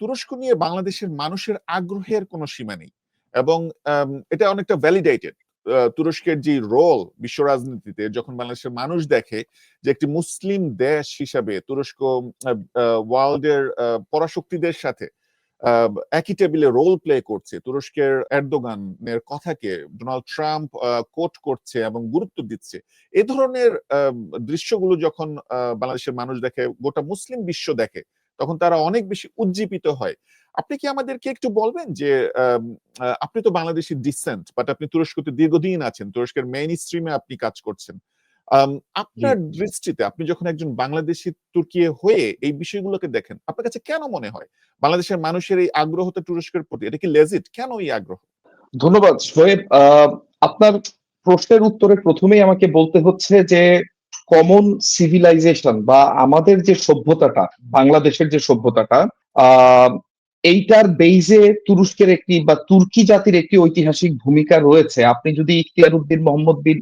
তুরস্ক নিয়ে বাংলাদেশের মানুষের আগ্রহের কোনো সীমা নেই। এবং এটা অনেকটা ভ্যালিডেটেড তুরস্কের যে রোল বিশ্ব রাজনীতিতে, যখন বাংলাদেশের মানুষ দেখে যে একটি মুসলিম দেশ হিসাবে তুরস্ক ওয়ার্ল্ডের পরাশক্তিদের সাথে একই টেবিলে রোল প্লে করছে, তুরস্কের এরদোগানের কথাকে ডোনাল্ড ট্রাম্প কোট করছে এবং গুরুত্ব দিচ্ছে। এ ধরনের দৃশ্যগুলো যখন বাংলাদেশের মানুষ দেখে, গোটা মুসলিম বিশ্ব দেখে তখন তারা অনেক বেশি উজ্জীবিত হয়। আপনি কি আমাদেরকে একটু বলবেন যে আপনি তো বাংলাদেশি ডিসেন্ট বাট আপনি তুরস্কতে দীর্ঘদিন আছেন তুরস্কের মেইন স্ট্রিমে আপনি কাজ করছেন। আপনার দৃষ্টিতে আপনি যখন একজন বাংলাদেশি তুর্কি হয়ে এই বিষয়গুলোকে দেখেন আপনার কাছে কেন মনে হয়? বাংলাদেশের মানুষের এই আগ্রহটা তুরস্কের প্রতি এটা কি লেজিট কেন এই আগ্রহ? ধন্যবাদ শোয়েব আহ, আপনার প্রশ্নের উত্তরে প্রথমেই আমাকে বলতে হচ্ছে যে কমন সিভিলাইজেশন বা আমাদের যে সভ্যতাটা, বাংলাদেশের যে সভ্যতাটা এইটার বেইজে তুরস্কের একটি বা তুর্কি জাতির একটি ঐতিহাসিক ভূমিকা রয়েছে। আপনি যদি ইখতিয়ার উদ্দিন মোহাম্মদ বিন,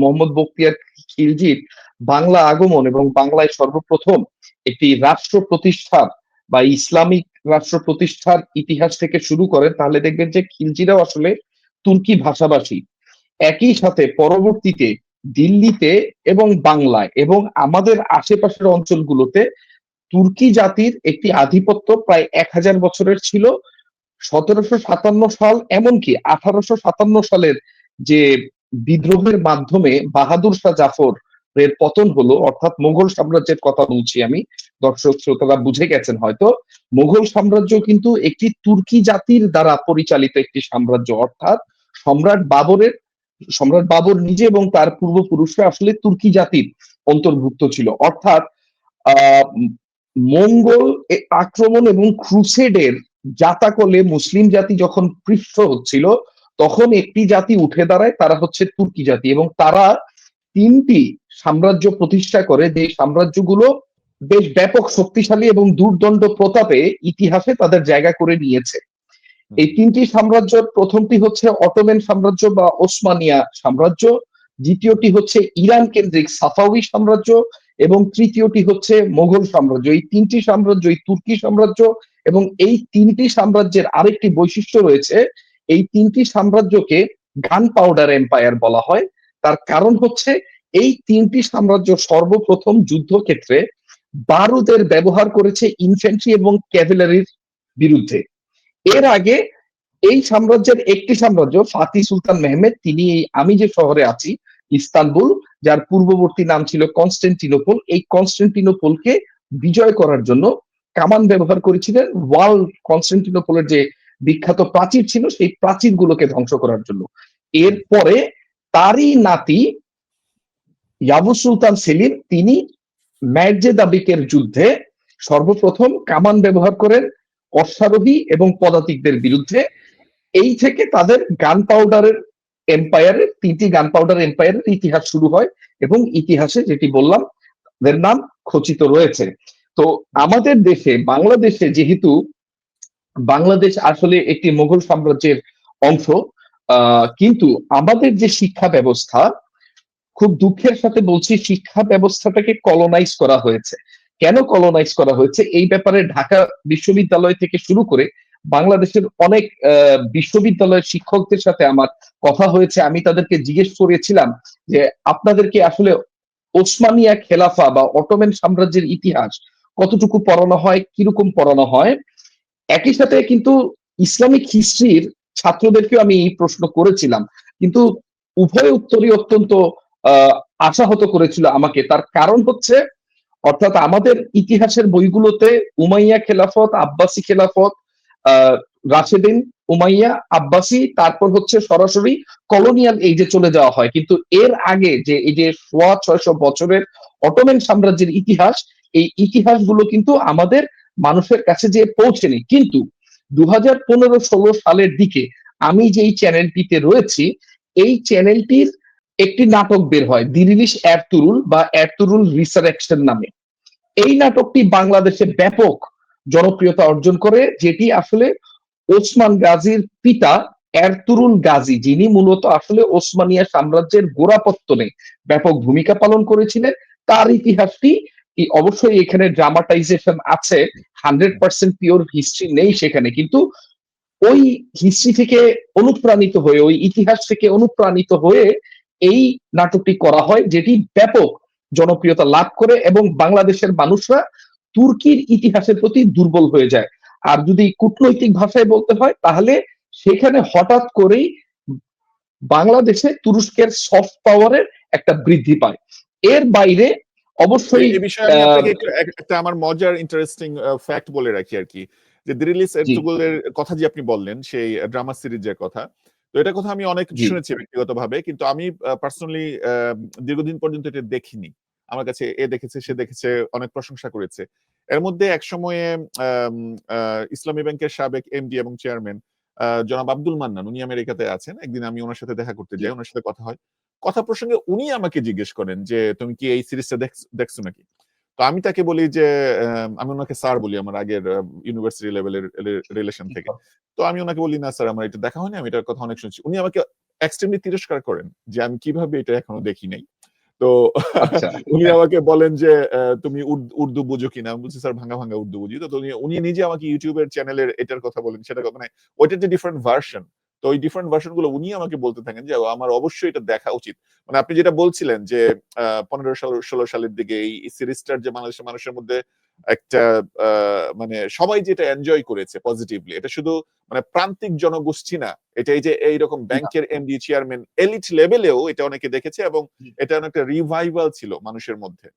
মোহাম্মদ বক্তিয়ার খিলজির বাংলা আগমন এবং বাংলায় সর্বপ্রথম একটি রাষ্ট্র প্রতিষ্ঠার বা ইসলামিক রাষ্ট্র প্রতিষ্ঠার ইতিহাস থেকে শুরু করেন, তাহলে দেখবেন যে খিলজিরাও আসলে তুর্কি ভাষাভাষী। একই সাথে পরবর্তীতে দিল্লিতে এবং বাংলায় এবং আমাদের আশেপাশের অঞ্চলগুলোতে তুর্কি জাতির একটি আধিপত্য প্রায় এক হাজার বছরের ছিল। সতেরোশো সাতান্ন সাল এমনকি আঠারোশো সাতান্ন সালের যে বিদ্রোহের মাধ্যমে বাহাদুর শাহ জাফর এর পতন হলো, অর্থাৎ মুঘল সাম্রাজ্যের কথা বলছি আমি, দর্শক শ্রোতারা বুঝে গেছেন হয়তো, মুঘল সাম্রাজ্য কিন্তু একটি তুর্কি জাতির দ্বারা পরিচালিত একটি সাম্রাজ্য, অর্থাৎ সম্রাট বাবরের সম্রাট বাবর নিজে এবং তার পূর্বপুরুষরা আসলে তুর্কি জাতির অন্তর্ভুক্ত ছিল। অর্থাৎ মঙ্গল আক্রমণ এবং ক্রুসেডের জাতাকলে মুসলিম জাতি যখন পৃষ্ঠ হচ্ছিল, তখন একটি জাতি উঠে দাঁড়ায়, তারা হচ্ছে তুর্কি জাতি এবং তারা তিনটি সাম্রাজ্য প্রতিষ্ঠা করে, যে সাম্রাজ্যগুলো বেশ ব্যাপক শক্তিশালী এবং দুর্দণ্ড প্রতাপে ইতিহাসে তাদের জায়গা করে নিয়েছে। এই তিনটি সাম্রাজ্যের প্রথমটি হচ্ছে অটোমেন সাম্রাজ্য বা ওসমানিয়া সাম্রাজ্য, দ্বিতীয়টি হচ্ছে ইরান কেন্দ্রিক সাফাউই সাম্রাজ্য এবং তৃতীয়টি হচ্ছে মোগল সাম্রাজ্য। এই তিনটি সাম্রাজ্য এই তুর্কি সাম্রাজ্য এবং এই তিনটি সাম্রাজ্যের আরেকটি বৈশিষ্ট্য রয়েছে, এই তিনটি সাম্রাজ্যকে গান পাউডার এম্পায়ার বলা হয়। তার কারণ হচ্ছে এই তিনটি সাম্রাজ্য সর্বপ্রথম যুদ্ধক্ষেত্রে বারুদের ব্যবহার করেছে ইনফেন্ট্রি এবং ক্যাভেলারির বিরুদ্ধে। এর আগে এই সাম্রাজ্যের একটি সাম্রাজ্য, ফাতি সুলতান মেহমেদ, তিনি আমি যে শহরে আছি, ইস্তানবুল, যার পূর্ববর্তী নাম ছিল কনস্টেন্টিনোপল, এই কনস্টেন্টিনোপলকে বিজয় করার জন্য কামান ব্যবহার করেছিলেন। ওয়াল কনস্টেন্টিনোপলের যে বিখ্যাত প্রাচীর ছিল, সেই প্রাচীর গুলোকে ধ্বংস করার জন্য। এরপরে তারই নাতি ইয়াবু সুলতান সেলিম, তিনি ম্যারজে দাবিকের যুদ্ধে সর্বপ্রথম কামান ব্যবহার করেন। অশ্বারোহী এবং পদাতিকদের বিরুদ্ধে, এই থেকে তাদের গান পাউডারের এম্পায়ারের তিনটি গান পাউডার এম্পায়ারের ইতিহাস শুরু হয় এবং ইতিহাসে যেটি বললাম এর নাম খচিত রয়েছে। তো আমাদের দেশে, বাংলাদেশে যেহেতু বাংলাদেশ আসলে একটি মোগল সাম্রাজ্যের অংশ কিন্তু আমাদের যে শিক্ষা ব্যবস্থা, খুব দুঃখের সাথে বলছি, শিক্ষা ব্যবস্থাটাকে কলোনাইজ করা হয়েছে। কেন কলোনাইজ করা হয়েছে? এই ব্যাপারে ঢাকা বিশ্ববিদ্যালয় থেকে শুরু করে বাংলাদেশের অনেক বিশ্ববিদ্যালয়ের শিক্ষকদের সাথে আমার কথা হয়েছে। আমি তাদেরকে জিজ্ঞেস করেছিলাম যে আপনাদেরকে আসলে ওসমানিয়া খেলাফা বা অটোমেন সাম্রাজ্যের ইতিহাস কতটুকু পড়ানো হয়, কীরকম পড়ানো হয়? একই সাথে কিন্তু ইসলামিক হিস্ট্রির ছাত্রদেরকেও আমি এই প্রশ্ন করেছিলাম। কিন্তু উভয় উত্তরই অত্যন্ত, আহ, আশাহত করেছিল আমাকে। তার কারণ হচ্ছে অর্থাৎ আমাদের ইতিহাসের বইগুলোতে উমাইয়া খেলাফত, আব্বাসী খেলাফত, আহ, রাশেদিন, উমাইয়া, আব্বাসী, তারপর হচ্ছে সরাসরি কলোনিয়াল এই যে চলে যাওয়া হয়। কিন্তু এর আগে যে এই যে সোয়া ছয়শো বছরের অটোমেন সাম্রাজ্যের ইতিহাস, এই ইতিহাসগুলো কিন্তু আমাদের মানুষের কাছে যে পৌঁছেনি। কিন্তু দু হাজার পনেরো ষোলো সালের দিকে আমি যেই চ্যানেলটিতে রয়েছি, এই চ্যানেলটির একটি নাটক বের হয় দিরিলিশ এরতুরুল বা এরতুরুল রিসারেকশন নামে। এই নাটকটি বাংলাদেশে ব্যাপক জনপ্রিয়তা অর্জন করে, যেটি আসলে ওসমান গাজীর পিতা এরতুরুল গাজী, যিনি মূলত আসলে ওসমানিয়া সাম্রাজ্যের গোড়াপত্তনে ব্যাপক ভূমিকা পালন করেছিলেন। তার ইতিহাসটি অবশ্যই এখানে ড্রামাটাইজেশন আছে হান্ড্রেড পার্সেন্ট পিওর হিস্ট্রি নেই সেখানে, কিন্তু ওই হিস্ট্রি থেকে অনুপ্রাণিত হয়ে, ওই ইতিহাস থেকে অনুপ্রাণিত হয়ে এই নাটকটি করা হয় যেটি ব্যাপক জনপ্রিয়তা লাভ করে এবং বাংলাদেশের মানুষরা তুর্কির ইতিহাসের প্রতি দুর্বল হয়ে যায়। আর যদি কূটনৈতিক ভাষায় বলতে হয় তাহলে সেখানে হঠাৎ করেই বাংলাদেশে তুরস্কের সফট পাওয়ারের একটা বৃদ্ধি পায়। এর বাইরে অবশ্যই একটু- এক- একটা আমার মজার ইন্টারেস্টিং ফ্যাক্ট বলে রাখি আর কি। যে দিরিলিস এরতুগরুলের কথা যে আপনি বললেন সেই ড্রামা সিরিজের কথা তো এটা কথা আমি অনেক। শুনেছি ব্যক্তিগতভাবে কিন্তু আমি পার্সোনালি দীর্ঘদিন পর্যন্ত এটা দেখিনি। আমার কাছে এ দেখেছে সে দেখেছে অনেক প্রশংসা করেছে। এর মধ্যে এক সময়ে ইসলামী ব্যাংকের সাবেক এমডি এবং চেয়ারম্যান জনাব আব্দুল মান্নান উনি আমেরিকাতে আছেন। একদিন আমি ওনার সাথে দেখা করতে যাই ওনার সাথে কথা হয়। কথা প্রসঙ্গে উনি আমাকে জিজ্ঞেস করেন যে তুমি কি এই সিরিজটা দেখছ নাকি? তো আমি তাকে বলি যে আমি ওনাকে স্যার বলি আমার আগের ইউনিভার্সিটি লেভেলের রিলেশন থেকে। তো আমি ওনাকে বলি না স্যার আমার এটা দেখা হয়নি আমি এটার কথা অনেক শুনছি। উনি আমাকে এক্সট্রিমলি তিরস্কার করেন যে আমি কীভাবে এটা এখনও দেখি নাই? তো আচ্ছা। উনি আমাকে বলেন যে তুমি উর্দু বুঝো কিনা? আমি বলছি স্যার ভাঙা ভাঙা উর্দু বুঝি। তো উনি- উনি নিজে আমাকে ইউটিউবের চ্যানেলের এটার কথা বলেন সেটা মানে ওইটার যে ডিফারেন্ট ভার্সন তো ওই ডিফারেন্ট ভার্সনগুলো উনি আমাকে বলতে থাকেন যে আমার অবশ্যই এটা দেখা উচিত। মানে আপনি যেটা বলছিলেন যে পনেরো সাল ষোলো সালের দিকে এই সিরিজটার যে বাংলাদেশের মানুষের মধ্যে একটা মানে সবাই যেটা এনজয় করেছে পজিটিভলি এটা শুধু মানে প্রান্তিক জনগোষ্ঠী না এটা এই যে এইরকম ব্যাংকের এমডি চেয়ারম্যান এলিট লেভেলেও এটা অনেকে দেখেছে এবং এটা অনেকটা রিভাইভাল ছিল মানুষের মধ্যে।